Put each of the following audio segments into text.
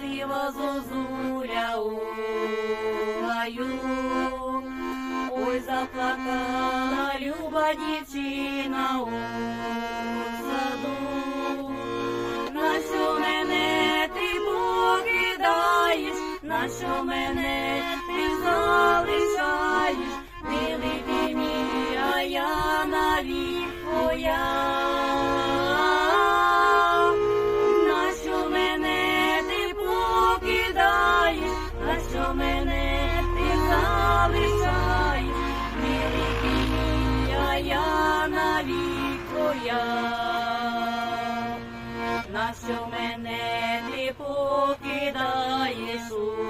сила зозуля у. Ой, заплакала люба дівчина у саду. На що мене ти покидаєш, на що мене ти залишаєш, милий ти мій, а я навік твоя. Твоя. На що мене ти покидаєш у?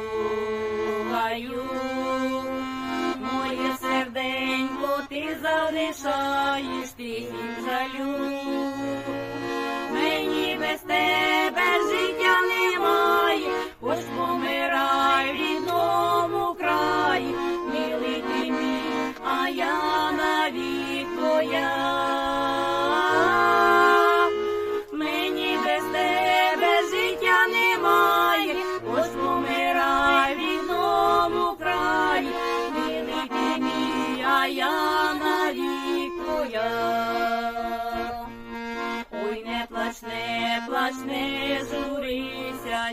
Моє серденько ти залишаєш тихим жалю. Мій, я навік твоя. Ой, не плач, не плач, не журися,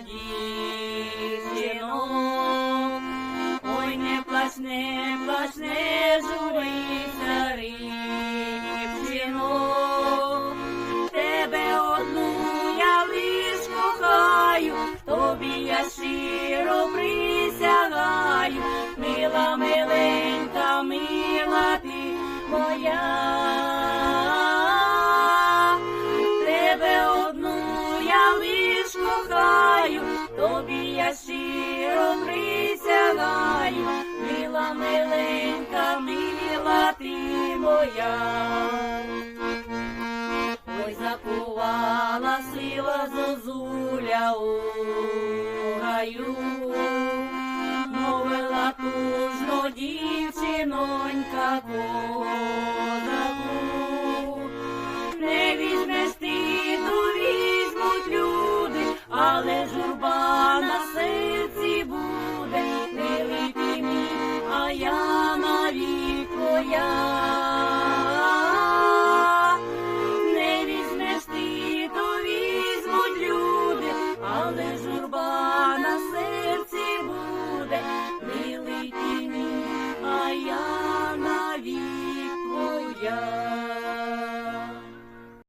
дівчино. Ой, не плач, не мила ти моя. Тебе одну я лиш кохаю, тобі я щиро присягаю, мила миленька, мила ти моя. Ой, закувала сила зозуля у гаю, дівчинонька козаку. Не візьмеш ти, то візьмуть люди, але журба на серці буде, ти мій, а я навік твоя. Не візьмеш ти, то візьмуть люди, але журба милий ти